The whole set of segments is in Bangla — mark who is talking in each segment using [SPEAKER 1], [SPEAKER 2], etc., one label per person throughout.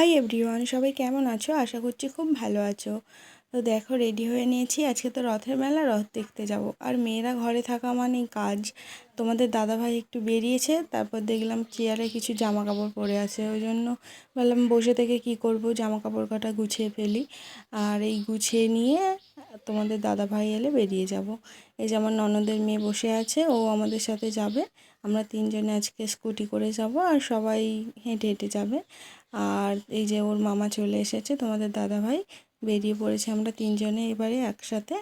[SPEAKER 1] হাই এভরিওয়ান সবাই কেমন আছো? আশা করছি খুব ভালো আছো। তো দেখো রেডি হয়ে নিয়েছি। আজকে তো রথের মেলা, রথ দেখতে যাব। আর মেয়েরা ঘরে থাকা মানে কাজ। তোমাদের দাদাভাই একটু বেরিয়েছে, তারপর দেখলাম চেয়ারে কিছু জামা কাপড় পরে আছে। ওই জন্য বললাম, বসে থেকে কি করব? জামা কাপড় কটা গুছিয়ে ফেলি। আর এই গুছিয়ে নিয়ে তোমাদের দাদাভাই এলে বেরিয়ে যাব। এই যে আমার ননদের মেয়ে বসে আছে, ও আমাদের সাথে যাবে। আমরা তিনজনে আজকে স্কুটি করে যাব আর সবাই হেঁটে হেঁটে যাবে। আর এই যে ওর মামা চলে এসেছে, তোমাদের দাদা ভাই বেরিয়ে পড়েছে। আমরা তিনজনে এবারে একসাথে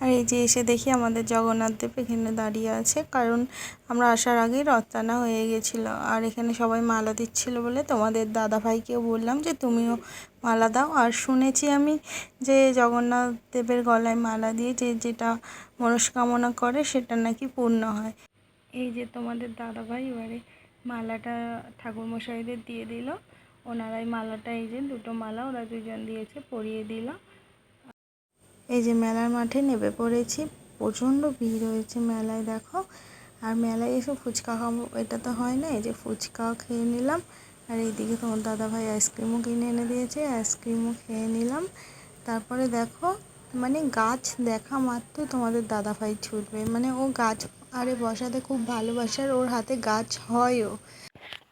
[SPEAKER 1] আর এই যে এসে দেখি আমাদের জগন্নাথ দেব এখানে দাঁড়িয়ে আছে, কারণ আমরা আসার আগেই রথ টানা হয়ে গেছিল। আর এখানে সবাই মালা দিচ্ছিল বলে তোমাদের দাদা ভাইকেও বললাম যে তুমিও মালা দাও। আর শুনেছি আমি যে জগন্নাথ দেবের গলায় মালা দিয়ে যে যেটা মনস্কামনা করে সেটা নাকি পূর্ণ হয়। এই যে তোমাদের দাদা ভাই এবারে মালাটা ঠাকুরমশাইদের দিয়ে দিল। ওনারাই মালাটা এই যে দুটো মালা ওরা দুজন দিয়েছে পরিয়ে দিল। এই যে মেলার মাঠে নেমে পড়েছি, প্রচণ্ড ভিড় হয়েছে মেলায়, দেখো। আর মেলায় এসে ফুচকা খাব, এটা তো হয় না, এই যে ফুচকা খেয়ে নিলাম। আর এইদিকে তোমার দাদা ভাই আইসক্রিমও কিনে এনে দিয়েছে, আইসক্রিমও খেয়ে নিলাম। তারপরে দেখো মানে গাছ দেখা মাত্র তোমাদের দাদা ভাই ছুটবে। মানে ও গাছ আরে বসাতে খুব ভালোবাসে আর ওর হাতে গাছ হয়ও।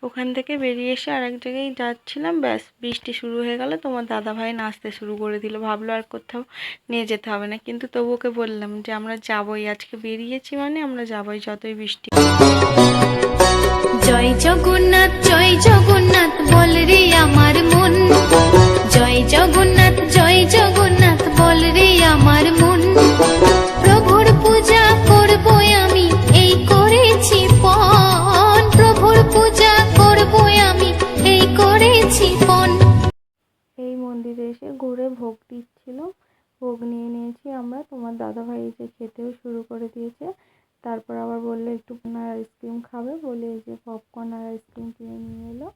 [SPEAKER 1] ওখান থেকে বেরিয়ে এসে আর এক জায়গায় যাচ্ছিলাম। ব্যাস, বৃষ্টি শুরু হয়ে গেল। তোমার দাদা ভাই নাচতে শুরু করে দিল। ভাবলো আর কোথাও নিয়ে যেতে হবে না। কিন্তু তবু ওকে বললাম যে, আমরা যাবই। আজকে বেরিয়েছি মানে আমরা যাবই যতই বৃষ্টি
[SPEAKER 2] জয় জগন্নাথ জয় জগন্নাথ, বল রে
[SPEAKER 1] ঘুরে ভোগ দিচ্ছিল। ভোগ নিয়ে নিয়েছি আমরা। তোমার দাদা ভাই এসে খেতেও শুরু করে দিয়েছে। তারপর আবার বলল, একটু আর আইসক্রিম খাবে? বলে এই যে পপকর্ন আর আইসক্রিম কিনে নিয়ে এলো।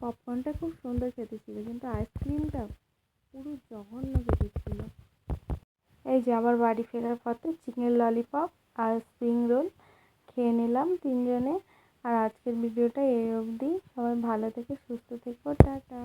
[SPEAKER 1] পপকর্নটা খুব সুন্দর খেতে ছিল, কিন্তু আইসক্রিমটা পুরো জঘন্য খেতে ছিল। এই যে আবার বাড়ি ফেরার পথে চিকেন ললিপপ আর স্প্রিং রোল খেয়ে নিলাম তিনজনে। আর আজকের ভিডিওটা এই অবধি। সবাই ভালো থেকে, সুস্থ থেকো, টাটা।